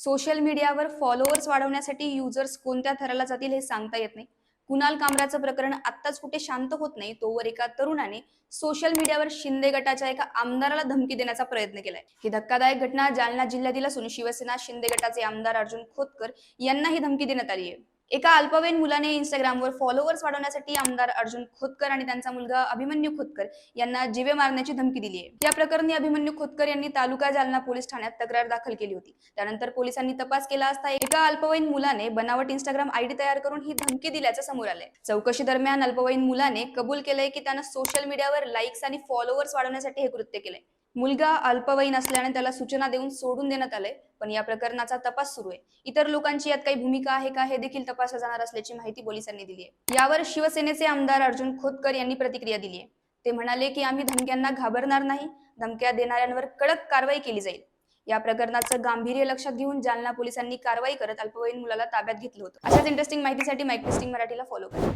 Social मीडियावर followers वाढवण्यासाठी users कोणत्या थराला जातील हे सांगता येत नाही. कुणाल कामराचं प्रकरण आत्ताच कुठे शांत होत नाही तोवर एका तरुणाने सोशल मीडियावर शिंदे गटाच्या एका आमदाराला धमकी देण्याचा प्रयत्न केलाय. ही धक्कादायक घटना जालना जिल्ह्यातील असून शिवसेना शिंदे गटाचे आमदार अर्जुन खोतकर यांना ही धमकी देण्यात आली आहे एका अल्पवयीन मुलाने इंस्टाग्रामवर फॉलोअर्स वाढवण्यासाठी आमदार अर्जुन खोतकर आणि त्यांचा मुलगा अभिमन्यू खोतकर यांना जीवे मारण्याची धमकी दिली आहे. या प्रकरणी अभिमन्यू खोतकर यांनी तालुका जालना पोलीस ठाण्यात तक्रार दाखल केली होती. त्यानंतर पोलिसांनी तपास केला असता एका अल्पवयीन मुलाने बनावट इंस्टाग्राम आयडी तयार करून ही धमकी दिल्याचं समोर आलंय. चौकशी दरम्यान अल्पवयीन मुलाने कबूल केलंय की त्यानं सोशल मीडियावर लाईक्स आणि फॉलोअर्स वाढवण्यासाठी हे कृत्य केलंय. मुलगा अल्पवयीन असल्याने त्याला सूचना देऊन सोडून देण्यात आलंय पण या प्रकरणाचा तपास सुरू आहे. इतर लोकांची यात काही भूमिका आहे का हे देखील तपासलं जाणार असल्याची माहिती पोलिसांनी दिली आहे. यावर शिवसेनेचे आमदार अर्जुन खोतकर यांनी प्रतिक्रिया दिली आहे. ते म्हणाले की आम्ही धमक्यांना घाबरणार नाही. धमक्या देणाऱ्यांवर कडक कारवाई केली जाईल. या प्रकरणाचं गांभीर्य लक्षात घेऊन जालना पोलिसांनी कारवाई करत अल्पवयीन मुलाला ताब्यात घेतलं होतं. अशाच इंटरेस्टिंग माहितीसाठी माईक टेस्टिंग मराठीला फॉलो करा.